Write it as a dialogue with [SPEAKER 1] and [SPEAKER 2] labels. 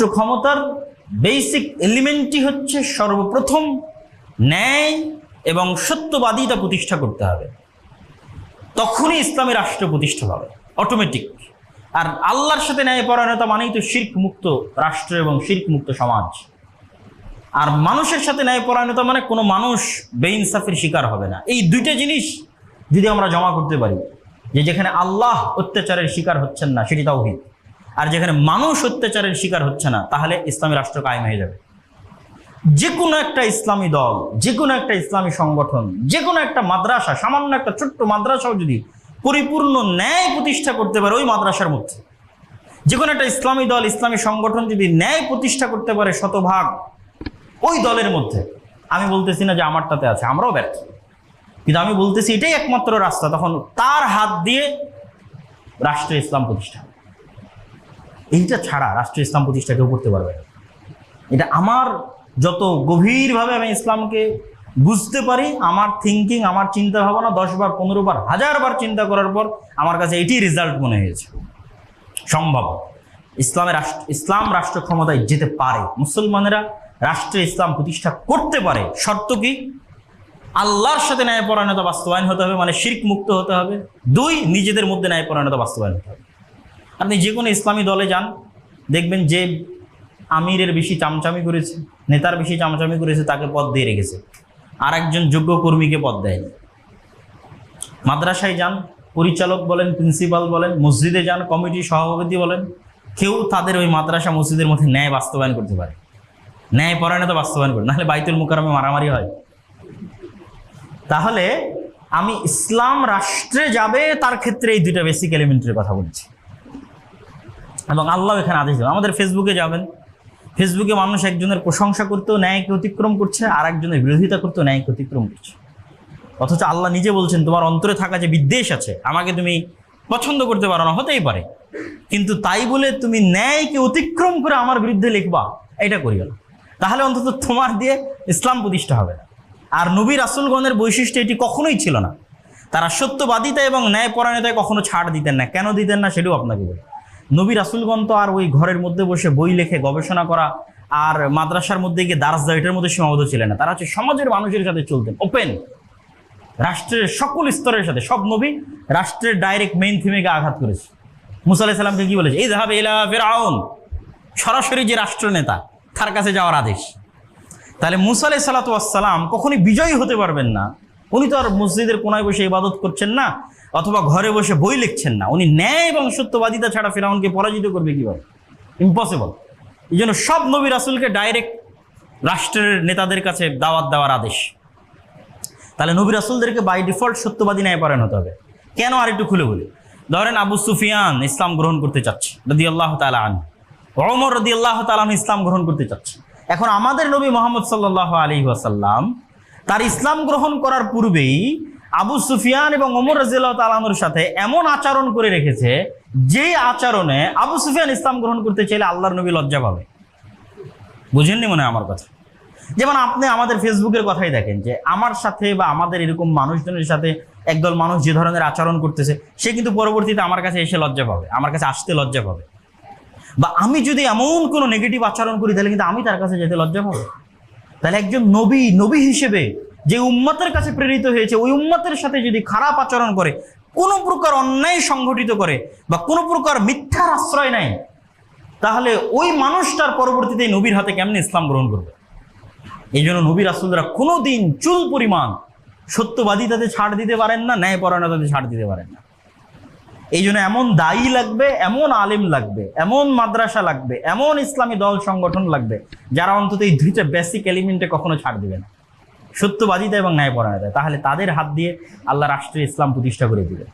[SPEAKER 1] রাষ্ট্র ক্ষমতার বেসিক এলিমেন্টই হচ্ছে সর্বপ্রথম ন্যায় এবং সত্যবাদিতা প্রতিষ্ঠা করতে হবে। তখনই ইসলামী রাষ্ট্র প্রতিষ্ঠা হবে অটোমেটিক আর আল্লাহর সাথে ন্যায় পরায়ণতা মানেই তো শির্ক মুক্ত রাষ্ট্র এবং শির্ক মুক্ত সমাজ। আর মানুষের সাথে ন্যায় পরায়ণতা মানে কোনো মানুষ বেইনসাফের শিকার হবে না। এই দুইটা জিনিস যদি আমরা জমা করতে পারি, যে যেখানে আল্লাহ অত্যাচারের শিকার হচ্ছেন না, সেটি তাওহীদ। আর যেখানে মানুষ অত্যাচারের শিকার হচ্ছে না, তাহলে ইসলামী রাষ্ট্র কায়েম হয়ে যাবে। যে কোনো একটা ইসলামী দল যে কোনো একটা ইসলামী সংগঠন যে কোনো একটা মাদ্রাসা, সামান্য একটা ছোট্ট মাদ্রাসাও যদি পরিপূর্ণ ন্যায় প্রতিষ্ঠা করতে পারে, ওই মাদ্রাসার মধ্যে। যে কোনো একটা ইসলামী দল, ইসলামী সংগঠন যদি ন্যায় প্রতিষ্ঠা করতে পারে শতভাগ, ওই দলের মধ্যে। আমি বলতেছি না যে আমারটাতে আছে, আমরাও ব্যর্থ। কিন্তু আমি বলতেছি এটাই একমাত্র রাস্তা, তখন তার হাত দিয়ে রাষ্ট্র ইসলাম প্রতিষ্ঠা। এইটা ছাড়া রাষ্ট্রীয় ইসলাম প্রতিষ্ঠা কেউ করতে পারবে না। এটা আমার যত গভীরভাবে আমি ইসলামকে বুঝতে পারি, আমার থিঙ্কিং আমার চিন্তা ভাবনা দশ বার, পনেরো বার, হাজার বার চিন্তা করার পর আমার কাছে এটি রেজাল্ট মনে হয়েছে। সম্ভব। ইসলামের রাষ্ট্র ইসলাম রাষ্ট্র ক্ষমতায় যেতে পারে। মুসলমানেরা রাষ্ট্রে ইসলাম প্রতিষ্ঠা করতে পারে। শর্ত কি? আল্লাহর সাথে ন্যায়পরায়ণতা বাস্তবায়ন হতে হবে মানে শির্ক মুক্ত হতে হবে। দুই, নিজেদের মধ্যে ন্যায়পরায়ণতা বাস্তবায়ন হতে হবে। আপনি যে কোনো ইসলামী দলে যান, দেখবেন যে আমিরের বেশি চামচামি করেছে, নেতার বেশি চামচামি করেছে, তাকে পদ দিয়ে রেখেছে। আর একজন যোগ্য কর্মীকে পদ দেয়নি। মাদ্রাসায় যান, পরিচালক বলেন, প্রিন্সিপাল বলেন, মসজিদে যান কমিটি সভাপতি বলেন, কেউ তাদের ওই মাদ্রাসা মসজিদের মধ্যে ন্যায় বাস্তবায়ন করতে পারে। ন্যায় পরায়ণতা বাস্তবায়ন করে, নাহলে বাইতুল মুকারমে মারামারি হয়। তাহলে আমি ইসলাম রাষ্ট্রে যাবে, তার ক্ষেত্রে এই দুইটা বেসিক এলিমেন্টের কথা বলছি। এবং আল্লাহ এখানে আদেশ দেবেন আমাদের ফেসবুকে যাবেন। ফেসবুকে মানুষ একজনের প্রশংসা করতেও ন্যায়কে অতিক্রম করছে, আর একজনের বিরোধিতা করতেও ন্যায়কে অতিক্রম করছে। অথচ আল্লাহ নিজে বলছেন, তোমার অন্তরে থাকা যে বিদ্বেষ আছে, আমাকে তুমি পছন্দ করতে পারো না। হতেই পারে। কিন্তু তাই বলে তুমি ন্যায়কে অতিক্রম করে আমার বিরুদ্ধে লিখবা, এটা করিও না তাহলে অন্তত তোমার দিয়ে ইসলাম প্রতিষ্ঠা হবে না। আর নবী রাসুলগণের বৈশিষ্ট্য এটি কখনোই ছিল না। তারা সত্যবাদিতা এবং ন্যায় পরায়ণতায় কখনো ছাড় দিতেন না। কেন দিতেন না, সেটাও আপনাকে বলি। নবী রাসুলগণ তো আর ওই ঘরের মধ্যে বসে বই লেখে গবেষণা করা আর মাদ্রাসার মধ্যে গিয়ে দারাজ এটার মধ্যে সীমাবদ্ধ ছিলেন না। তারা হচ্ছে সমাজের মানুষের সাথে চলতেন ওপেন রাষ্ট্রের সকল স্তরের সাথে, সব নবী রাষ্ট্রের ডাইরেক্ট মেইন থিমেকে আঘাত করেছে। মুসা সালামকে কি বলেছে? এই ধাবে এলা ফেরাউন সরাসরি যে রাষ্ট্রনেতা, তার কাছে যাওয়ার আদেশ। তাহলে মুসা আলাই সালাতাম কখনই বিজয়ী হতে পারবেন না। উনি তো আর মসজিদের কোনায় বসে ইবাদত করছেন না। অথবা ঘরে বসে বই লিখছেন না। উনি ন্যায় এবং সত্যবাদিতা ছাড়া ফেরাউনকে পরাজিত করবে কীভাবে? ইম্পসিবল এই জন্য সব নবী রাসুলকে ডাইরেক্ট রাষ্ট্রের নেতাদের কাছে দাওয়াত দেওয়ার আদেশ। তাহলে নবী রাসুলদেরকে বাই ডিফল্ট সত্যবাদী ন্যায় পরায়ণ হতে হবে। কেন আর একটু খুলে বলি? ধরেন আবু সুফিয়ান ইসলাম গ্রহণ করতে চাচ্ছে রদি আল্লাহ তালা আন অমর রদি আল্লাহ তালান ইসলাম গ্রহণ করতে চাচ্ছে। এখন আমাদের নবী মোহাম্মদ সাল্লাহ আলী ওয়াসাল্লাম তার ইসলাম গ্রহণ করার পূর্বেই আবু সুফিয়ান এবং ওমর রাজিয়াল্লাহ তালানোর সাথে এমন আচরণ করে রেখেছে যে আচরণে আবু সুফিয়ান ইসলাম গ্রহণ করতে চাইলে আল্লাহর নবী লজ্জা পাবে। বুঝেননি মনে আমার কথা? যেমন আপনি আমাদের ফেসবুকের কথাই দেখেন যে, আমার সাথে বা আমাদের এরকম মানুষজনের সাথে একদল মানুষ যে ধরনের আচরণ করতেছে, সে কিন্তু পরবর্তীতে আমার কাছে এসে লজ্জা পাবে, আমার কাছে আসতে লজ্জা পাবে। বা আমি যদি এমন কোনো নেগেটিভ আচরণ করি, তাহলে কিন্তু আমি তার কাছে যেতে লজ্জা পাবো। তাহলে একজন নবী নবী হিসেবে যে উম্মতের কাছে প্রেরিত হয়েছে, ওই উম্মতের সাথে যদি খারাপ আচরণ করে, কোনো প্রকার অন্যায় সংঘটিত করে বা কোনো প্রকার মিথ্যার আশ্রয় নেয়, তাহলে ওই মানুষটার পরবর্তীতে নবীর হাতে কেমনে ইসলাম গ্রহণ করবে? এই জন্য নবী রাসুলরা কোনো দিন চুল পরিমাণ সত্যবাদী তাদের ছাড় দিতে পারেন না ন্যায় পরায়ণতাতে ছাড় দিতে পারেন না। এই জন্য এমন দায়ী লাগবে, এমন আলেম লাগবে, এমন মাদ্রাসা লাগবে, এমন ইসলামী দল সংগঠন লাগবে, যারা অন্তত এই দুইটা বেসিক এলিমেন্টে কখনো ছাড় দিবে না। সত্যবাদিতা এবং ন্যায় পরায়ণতা তাহলে তাদের হাত দিয়ে আল্লাহ রাষ্ট্রীয় ইসলাম প্রতিষ্ঠা করে দিবে